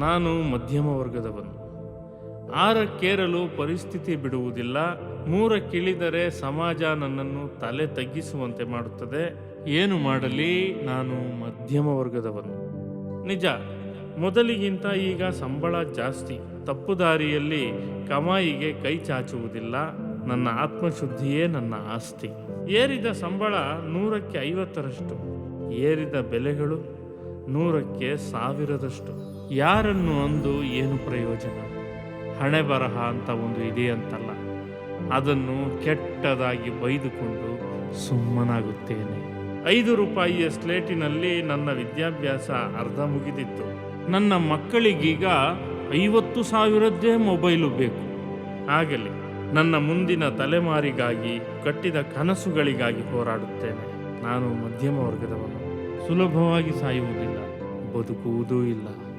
ನಾನು ಮಧ್ಯಮ ವರ್ಗದವನು. ಆರಕ್ಕೇರಲು ಪರಿಸ್ಥಿತಿ ಬಿಡುವುದಿಲ್ಲ ಮೂರಕ್ಕಿಳಿದರೆ ಸಮಾಜ ನನ್ನನ್ನು ತಲೆ ತಗ್ಗಿಸುವಂತೆ ಮಾಡುತ್ತದೆ. ಏನು ಮಾಡಲಿ, ನಾನು ಮಧ್ಯಮ ವರ್ಗದವನು. ನಿಜ, ಮೊದಲಿಗಿಂತ ಈಗ ಸಂಬಳ ಜಾಸ್ತಿ. ತಪ್ಪು ದಾರಿಯಲ್ಲಿ ಕಮಾಯಿಗೆ ಕೈ ಚಾಚುವುದಿಲ್ಲ, ನನ್ನ ಆತ್ಮಶುದ್ಧಿಯೇ ನನ್ನ ಆಸ್ತಿ. ಏರಿದ ಸಂಬಳ ನೂರಕ್ಕೆ ಐವತ್ತರಷ್ಟು. ಏರಿದ ಬೆಲೆಗಳು ನೂರಕ್ಕೆ ಸಾವಿರದಷ್ಟು. ಯಾರನ್ನು ಅಂದು ಏನು ಪ್ರಯೋಜನ? ಹಣೆ ಬರಹ ಅಂತ ಒಂದು ಇದೆಯಂತಲ್ಲ ಅದನ್ನು ಕೆಟ್ಟದಾಗಿ ಬೈದುಕೊಂಡು ಸುಮ್ಮನಾಗುತ್ತೇನೆ. ಐದು ರೂಪಾಯಿಯ ಸ್ಲೇಟಿನಲ್ಲಿ ನನ್ನ ವಿದ್ಯಾಭ್ಯಾಸ ಅರ್ಧ ಮುಗಿದಿತ್ತು. ನನ್ನ ಮಕ್ಕಳಿಗೀಗ ಐವತ್ತು ಸಾವಿರದ್ದೇ ಮೊಬೈಲು ಬೇಕು. ಆಗಲಿ, ನನ್ನ ಮುಂದಿನ ತಲೆಮಾರಿಗಾಗಿ ಕಟ್ಟಿದ ಕನಸುಗಳಿಗಾಗಿ ಹೋರಾಡುತ್ತೇನೆ. ನಾನು ಮಧ್ಯಮ ವರ್ಗದವನು. ಸುಲಭವಾಗಿ ಸಾಯುವುದಿಲ್ಲ. 我都孤独了